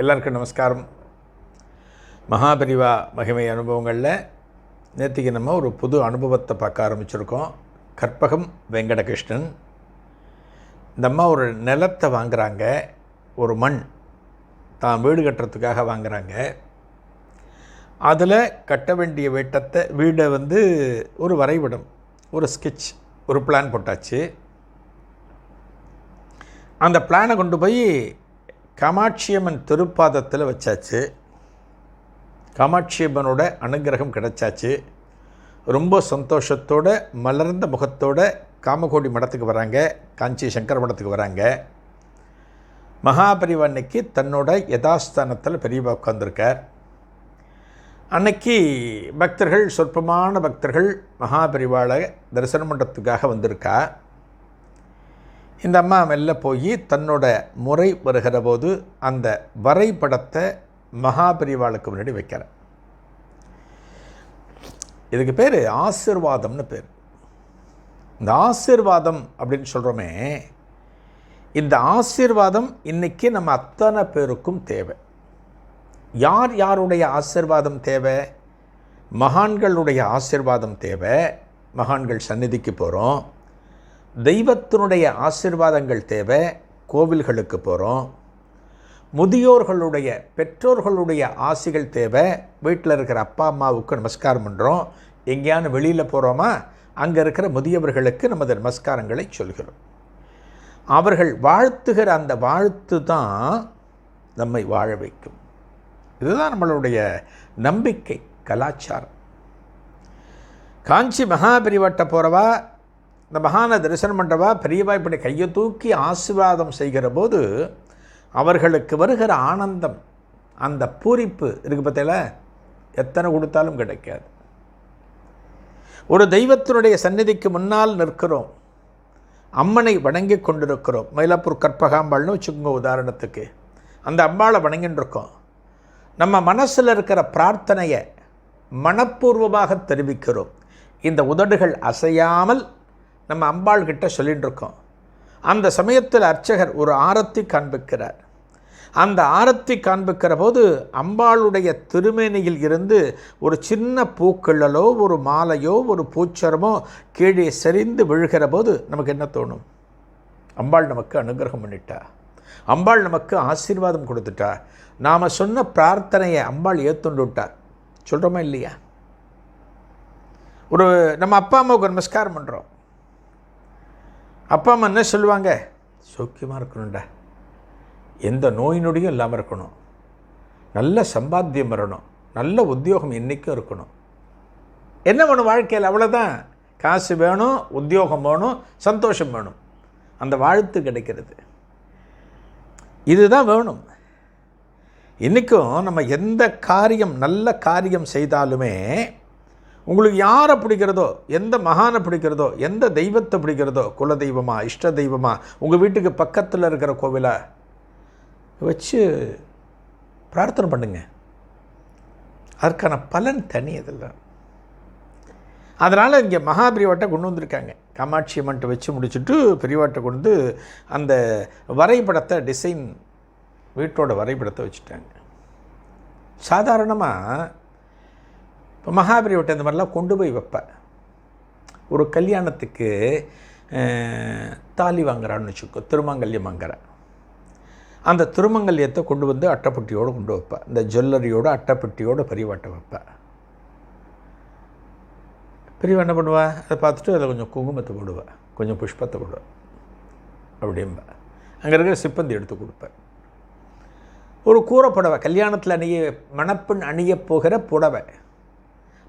எல்லாருக்கும் நமஸ்காரம். மகாபரிவா மகிமை அனுபவங்களில் நேற்றுக்கு நம்ம ஒரு புது அனுபவத்தை பார்க்க ஆரம்பிச்சிருக்கோம். கற்பகம் வெங்கடகிருஷ்ணன். இந்த அம்மா ஒரு நிலத்தை வாங்குறாங்க. ஒரு மண். தான் வீடு கட்டுறதுக்காக வாங்குறாங்க. அதில் கட்ட வேண்டிய வீட்டத்தை வீடை வந்து ஒரு வரைபடம் ஒரு ஸ்கெட்ச் ஒரு பிளான் போட்டாச்சு. அந்த பிளானை கொண்டு போய் காமாட்சியம்மன் திருப்பாதத்தில் வச்சாச்சு. காமாட்சியம்மனோட அனுகிரகம் கிடைச்சாச்சு. ரொம்ப சந்தோஷத்தோட மலர்ந்த முகத்தோட காமகோடி மடத்துக்கு வராங்க. காஞ்சி சங்கர மடத்துக்கு வராங்க. மகாபரிவா அன்னைக்கு தன்னோட யதாஸ்தானத்தில் பெரியவா உட்காந்துருக்கார் அன்னைக்கு பக்தர்கள் சொற்பமான பக்தர்கள் மகாபரிவாளை தரிசனம் பண்ணுறதுக்காக வந்திருக்கா. இந்த அம்மா மெல்ல போய் தன்னோட முறை வருகிற போது அந்த வரைபடத்தை மகாபரிவாளுக்கு முன்னாடி வைக்கிறேன் இதுக்கு பேர் ஆசிர்வாதம்னு பேர். இந்த ஆசிர்வாதம் அப்படின்னு சொல்கிறோமே இந்த ஆசீர்வாதம் இன்னைக்கு நம்ம அத்தனை பேருக்கும் தேவை. யார் யாருடைய ஆசிர்வாதம் தேவை? மகான்களுடைய ஆசிர்வாதம் தேவை. மகான்கள் சந்நிதிக்கு போகிறோம் தெய்வத்தினுடைய ஆசிர்வாதங்கள் தேவை கோவில்களுக்கு போகிறோம் முதியோர்களுடைய பெற்றோர்களுடைய ஆசிகள் தேவை. வீட்டில் இருக்கிற அப்பா அம்மாவுக்கு நமஸ்காரம் பண்ணுறோம் எங்கேயானு வெளியில் போகிறோமா அங்கே இருக்கிற முதியவர்களுக்கு நமது நமஸ்காரங்களை சொல்கிறோம். அவர்கள் வாழ்த்துகிற அந்த வாழ்த்து தான் நம்மை வாழ வைக்கும். இதுதான் நம்மளுடைய நம்பிக்கை கலாச்சாரம். காஞ்சி மகாபெரிவட்ட போகிறவா இந்த மகான தரிசனம் பண்ணுறவா பெரியவா இப்படி கையை தூக்கி ஆசீர்வாதம் செய்கிற போது அவர்களுக்கு வருகிற ஆனந்தம் அந்த பூரிப்பு இருக்கு பார்த்தீங்களா? எத்தனை கொடுத்தாலும் கிடைக்காது. ஒரு தெய்வத்தினுடைய சந்நிதிக்கு முன்னால் நிற்கிறோம். அம்மனை வணங்கி கொண்டிருக்கிறோம். மயிலாப்பூர் கற்பகாம்பாள்னு வச்சுக்கோங்க உதாரணத்துக்கு. அந்த அம்பாளை வணங்கின்னு இருக்கோம் நம்ம மனசில் இருக்கிற பிரார்த்தனையை மனப்பூர்வமாக தெரிவிக்கிறோம். இந்த உதடுகள் அசையாமல் நம்ம அம்பாள் கிட்ட சொல்லிகிட்டு இருக்கோம் அந்த சமயத்தில் அர்ச்சகர் ஒரு ஆரத்தி காண்பிக்கிறார். அந்த ஆரத்தி காண்பிக்கிற போது அம்பாளுடைய திருமேனியில் இருந்து ஒரு சின்ன பூக்கிழலோ ஒரு மாலையோ ஒரு பூச்சரமோ கீழே சரிந்து விழுகிற போது நமக்கு என்ன தோணும்? அம்பாள் நமக்கு அனுகிரகம் பண்ணிட்டா. அம்பாள் நமக்கு ஆசீர்வாதம் கொடுத்துட்டா. நாம் சொன்ன பிரார்த்தனையை அம்பாள் ஏற்றுண்டு விட்டார். சொல்கிறோமா இல்லையா? ஒரு நம்ம அப்பா அம்மாவுக்கு நமஸ்காரம் பண்ணுறோம் அப்பா அம்மா என்ன சொல்லுவாங்க? சௌக்கியமாக இருக்கணும்டா. எந்த நோய் நொடியும் இல்லாமல் இருக்கணும். நல்ல சம்பாத்தியம் வரணும். நல்ல உத்தியோகம் என்றைக்கும் இருக்கணும். என்ன வேணும் வாழ்க்கையில்? அவ்வளோதான் காசு வேணும் உத்தியோகம் வேணும் சந்தோஷம் வேணும். அந்த வாழ்த்து கிடைக்கிறது. இதுதான் வேணும். இன்றைக்கும் நம்ம எந்த காரியம் நல்ல காரியம் செய்தாலுமே உங்களுக்கு யாரை பிடிக்கிறதோ எந்த மகானை பிடிக்கிறதோ எந்த தெய்வத்தை பிடிக்கிறதோ குல தெய்வமா இஷ்ட தெய்வமா உங்கள் வீட்டுக்கு பக்கத்தில் இருக்கிற கோவிலை வச்சு பிரார்த்தனை பண்ணுங்க. அதற்கான பலன் தனி அதில் அதனால் இங்கே மகாபிரிவாட்டை கொண்டு வந்திருக்காங்க. காமாட்சி அம்மன்ட்ட வச்சு முடிச்சுட்டு பெரியவாட்டை கொண்டு அந்த வரைபடத்தை டிசைன் வீட்டோட வரைபடத்தை வச்சுட்டாங்க. சாதாரணமாக இப்போ மகாபிரிவட்டை இந்த மாதிரிலாம் கொண்டு போய் வைப்பேன். ஒரு கல்யாணத்துக்கு தாலி வாங்குறான்னு வச்சுக்கோ திருமங்கல்யம் வாங்குறேன். அந்த திருமங்கல்யத்தை கொண்டு வந்து அட்டைப்பட்டியோடு கொண்டு வைப்பேன். இந்த ஜுவல்லரியோட அட்டைப்பட்டியோட பெரியவாட்டை வைப்பேன். பெரியவா என்ன பண்ணுவேன் அதை பார்த்துட்டு அதில் கொஞ்சம் குங்குமத்தை போடுவேன் கொஞ்சம் புஷ்பத்தை போடுவேன் அப்படிம்பேன் அங்கே இருக்கிற சிப்பந்தி எடுத்து கொடுப்பேன். ஒரு கூரை புடவை. கல்யாணத்தில் அணிய மணப்பெண் அணிய போகிற புடவை.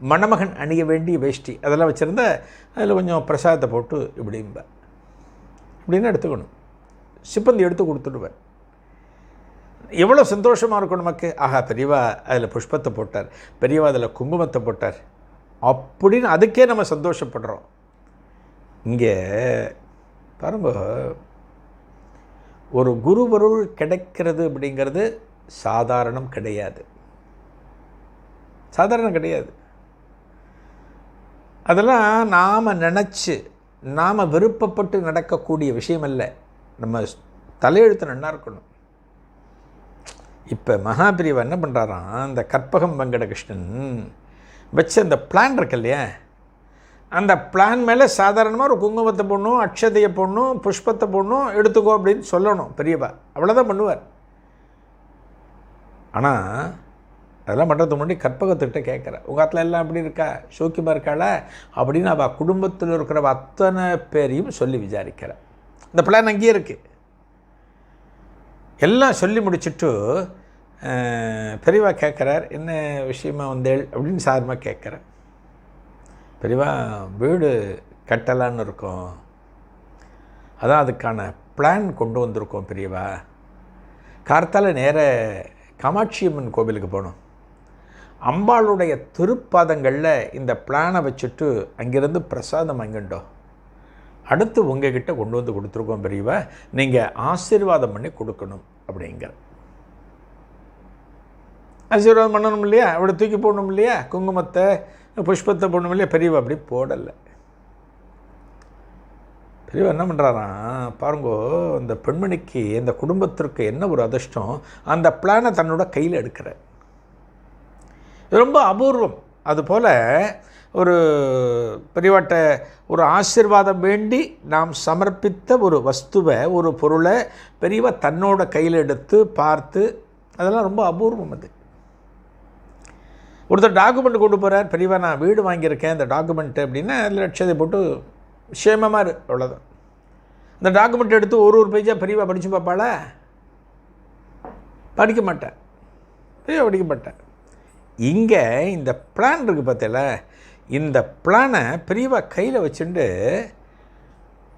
மணமகன் அணிய வேண்டிய வேஷ்டி. அதெல்லாம் வச்சுருந்தா அதில் கொஞ்சம் பிரசாதத்தை போட்டு இப்படிம்ப. இப்படின்னு எடுத்துக்கணும். சிப்பந்தி எடுத்து கொடுத்துடுவேன். எவ்வளோ சந்தோஷமாக இருக்கும் நமக்கு? ஆஹா பெரியவா அதில் புஷ்பத்தை போட்டார். பெரியவா அதில் குங்குமத்தை போட்டார். அப்படின்னு அதுக்கே நம்ம சந்தோஷப்படுறோம். இங்கே பாருங்க. ஒரு குருபொருள் கிடைக்கிறது அப்படிங்கிறது சாதாரணம் கிடையாது. சாதாரணம் கிடையாது. அதெல்லாம் நாம் நினச்சி நாம் விருப்பப்பட்டு நடக்கக்கூடிய விஷயம் அல்ல நம்ம தலையெழுத்து நல்லா இருக்கணும். இப்போ மகாபிரிவா என்ன பண்ணுறாராம் அந்த கற்பகம் வெங்கடகிருஷ்ணன் வச்ச அந்த பிளான் இருக்கு இல்லையா அந்த பிளான் மேலே சாதாரணமாக ஒரு குங்குமத்தை போடணும் அக்ஷதையை போடணும் புஷ்பத்தை போடணும் எடுத்துக்கோ அப்படின்னு சொல்லணும். பெரியவா அவ்வளோதான் பண்ணுவார். ஆனால் அதெல்லாம் பண்ணுறதுக்கு முன்னாடி கற்பகத்துக்கிட்ட கேட்குறேன். உங்கள் அத்தில் எல்லாம் எப்படி இருக்கா? சோக்கியமாக இருக்காளா? அப்படின்னு அவள் குடும்பத்தில் இருக்கிற அத்தனை பேரையும் சொல்லி விசாரிக்கிறேன் இந்த பிளான் அங்கேயே இருக்குது எல்லாம் சொல்லி முடிச்சுட்டு பெரியவா கேட்குறார் என்ன விஷயமா வந்தேள்? அப்படின்னு சாரமாக கேட்குறேன் பெரியவா வீடு கட்டலான்னு இருக்கோம். அதான் அதுக்கான பிளான் கொண்டு வந்திருக்கோம் பெரியவா. கார்த்தால நேர காமாட்சி அம்மன் கோவிலுக்கு போகணும். அம்பாளுடைய திருப்பாதங்களில் இந்த பிளானை வச்சுட்டு அங்கேருந்து பிரசாதம் வாங்கிட்டோம் அடுத்து உங்ககிட்ட கொண்டு வந்து கொடுத்துருக்கோம் பெரியவா நீங்கள் ஆசீர்வாதம் பண்ணி கொடுக்கணும் அப்படிங்கிற. ஆசீர்வாதம் பண்ணணும் இல்லையா? அவளை தூக்கி போடணும் இல்லையா? குங்குமத்தை புஷ்பத்தை போடணும் இல்லையா? பெரியவா அப்படி போடலை. பெரியவா என்ன பண்ணுறாராம் பாருங்கோ அந்த பெண்மணிக்கு இந்த குடும்பத்திற்கு என்ன ஒரு அதிர்ஷ்டம்? அந்த பிளானை தன்னோட கையில் எடுக்கிற இது ரொம்ப அபூர்வம். அதுபோல் ஒரு பெரியவாட்ட ஒரு ஆசீர்வாதம் வேண்டி நாம் சமர்ப்பித்த ஒரு வஸ்துவை ஒரு பொருளை பெரியவா தன்னோட கையில் எடுத்து பார்த்து அதெல்லாம் ரொம்ப அபூர்வம் அது. ஒருத்தர் டாக்குமெண்ட் கொண்டு போகிறார் பெரியவா நான் வீடு வாங்கியிருக்கேன் இந்த டாக்குமெண்ட்டு அப்படின்னா அதில் லட்சத்தை போட்டு சேமமாக இரு அவ்வளோதான் இந்த டாக்குமெண்ட் எடுத்து ஒரு ஒரு பேஜாக பெரியவா படித்து பார்ப்பாளா? படிக்க மாட்டேன் பெரியவா படிக்க மாட்டேன் இங்கே இந்த பிளான் இருக்குது பார்த்தல இந்த பிளானை பெரியவா கையில் வச்சுட்டு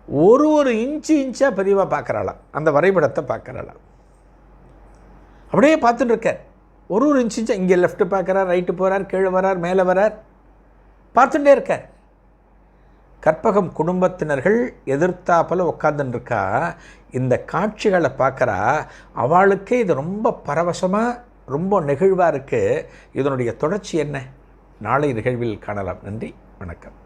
ஒரு ஒரு இன்ச்சு இன்ச்சாக பெரியவா பார்க்குறாளாம் அந்த வரைபடத்தை பார்க்குறாளாம் அப்படியே பார்த்துட்டு இருக்கார். ஒரு ஒரு இன்ச்சு இன்ச்சா இங்கே லெஃப்ட்டு பார்க்குறார் ரைட்டு போகிறார் கீழே வரார் மேலே வரார். பார்த்துட்டே இருக்கார். கற்பகம் குடும்பத்தினர்கள் எதிர்த்தாப்பில் உட்காந்துருக்கா இந்த காட்சிகளை பார்க்குறா அவளுக்கே இது ரொம்ப பரவசமாக ரொம்ப நெகிழ்வாக இருக்குது இதனுடைய தொடர்ச்சி என்ன? நாளை நிகழ்வில் காணலாம். நன்றி. வணக்கம்.